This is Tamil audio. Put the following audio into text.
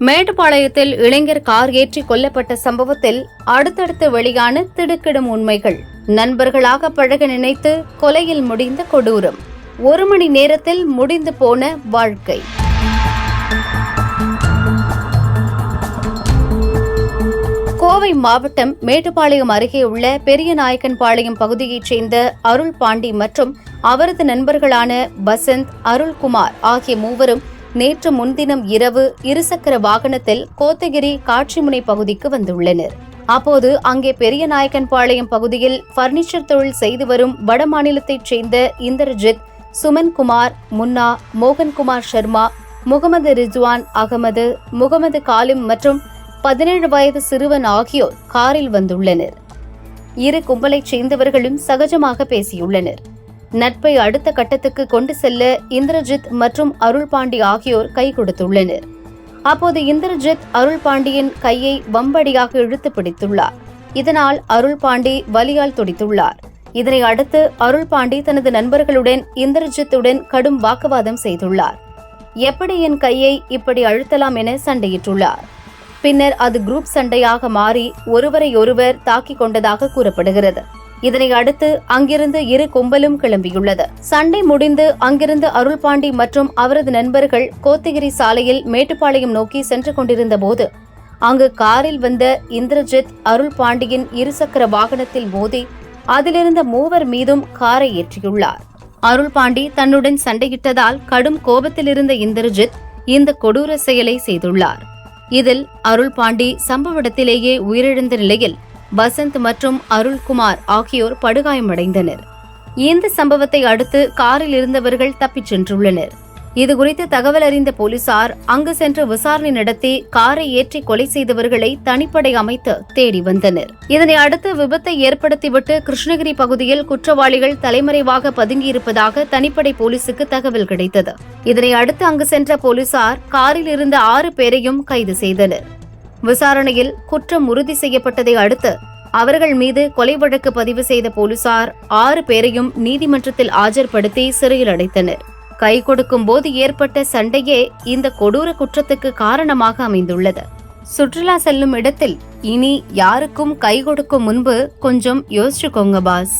மேட்டுப்பாளையத்தில் இளைஞர் கார் ஏற்றி கொல்லப்பட்ட சம்பவத்தில் அடுத்தடுத்து வெளியான திடுக்கிடும் உண்மைகள். நண்பர்களாக பழக நினைத்து கொலையில் முடிந்த கொடூரம். ஒரு மணி நேரத்தில் முடிந்து போன வாழ்க்கை. கோவை மாவட்டம் மேட்டுப்பாளையம் அருகே உள்ள பெரியநாயக்கன்பாளையம் பகுதியைச் சேர்ந்த அருள் பாண்டி மற்றும் அவரது நண்பர்களான பசந்த் அருள்குமார் ஆகிய மூவரும் நேற்று முன்தினம் இரவு இருசக்கர வாகனத்தில் கோத்தகிரி காட்சிமுனை பகுதிக்கு வந்துள்ளனர். அப்போது அங்கே பெரியநாயக்கன்பாளையம் பகுதியில் பர்னிச்சர் தொழில் செய்து வரும் வடமாநிலத்தைச் சேர்ந்த இந்திரஜித் சுமன்குமார் முன்னா மோகன்குமார் சர்மா முகமது ரிஜ்வான் அகமது முகமது காலிம் மற்றும் பதினேழு வயது சிறுவன் ஆகியோர் காரில் வந்துள்ளனர். இரு கும்பலைச் சேர்ந்தவர்களும் சகஜமாக பேசியுள்ளனர். நட்பை அடுத்த கட்டத்துக்கு கொண்டு செல்ல இந்திரஜித் மற்றும் அருள் பாண்டி ஆகியோர் கை கொடுத்துள்ளனர். அப்போது இந்திரஜித் அருள் பாண்டியின் கையை வம்படியாக இழுத்து பிடித்துள்ளார். இதனால் அருள் பாண்டி வலியால் துடித்துள்ளார். இதனை அடுத்து அருள் பாண்டி தனது நண்பர்களுடன் இந்திரஜித்துடன் கடும் வாக்குவாதம் செய்துள்ளார். எப்படி என் கையை இப்படி அழுத்தலாம் என சண்டையிட்டுள்ளார். பின்னர் அது குரூப் சண்டையாக மாறி ஒருவரையொருவர் தாக்கிக் கொண்டதாக கூறப்படுகிறது. இதனை அடுத்து அங்கிருந்து இரு கும்பலும் கிளம்பியுள்ளது. சண்டை முடிந்து அங்கிருந்து அருள்பாண்டி மற்றும் அவரது நண்பர்கள் கோத்தகிரி சாலையில் மேட்டுப்பாளையம் நோக்கி சென்று கொண்டிருந்த போது அங்கு காரில் வந்த இந்திரஜித் அருள் பாண்டியின் இருசக்கர வாகனத்தில் மோதி அதிலிருந்த மூவர் மீதும் காரை ஏற்றியுள்ளார். அருள் பாண்டி தன்னுடன் சண்டையிட்டதால் கடும் கோபத்தில் இருந்த இந்திரஜித் இந்த கொடூர செயலை செய்துள்ளார். இதில் அருள் பாண்டி சம்பவ இடத்திலேயே உயிரிழந்த நிலையில் வசந்த் மற்றும் அருள்குமார் ஆகியோர் படுகாயமடைந்தனர். இந்த சம்பவத்தை அடுத்து காரில் இருந்தவர்கள் தப்பிச் சென்றுள்ளனர். இதுகுறித்து தகவல் அறிந்த போலீசார் அங்கு சென்று விசாரணை நடத்தி காரை ஏற்றி கொலை செய்தவர்களை தனிப்படை அமைத்து தேடி வந்தனர். இதனை அடுத்து விபத்தை ஏற்படுத்திவிட்டு கிருஷ்ணகிரி பகுதியில் குற்றவாளிகள் தலைமறைவாக பதுங்கியிருப்பதாக தனிப்படை போலீசுக்கு தகவல் கிடைத்தது. இதனை அடுத்து அங்கு சென்ற போலீசார் காரில் இருந்த ஆறு பேரையும் கைது செய்தனர். விசாரணையில் குற்றம் உறுதி செய்யப்பட்டதை அடுத்து அவர்கள் மீது கொலை வழக்கு பதிவு செய்த போலீசார் ஆறு பேரையும் நீதிமன்றத்தில் ஆஜர்படுத்தி சிறையில் அடைத்தனர். கை கொடுக்கும் போது ஏற்பட்ட சண்டையே இந்த கொடூர குற்றத்துக்கு காரணமாக அமைந்துள்ளது. சுற்றுலா செல்லும் இடத்தில் இனி யாருக்கும் கை கொடுக்கும் முன்பு கொஞ்சம் யோசிச்சுக்கோங்க பாஸ்.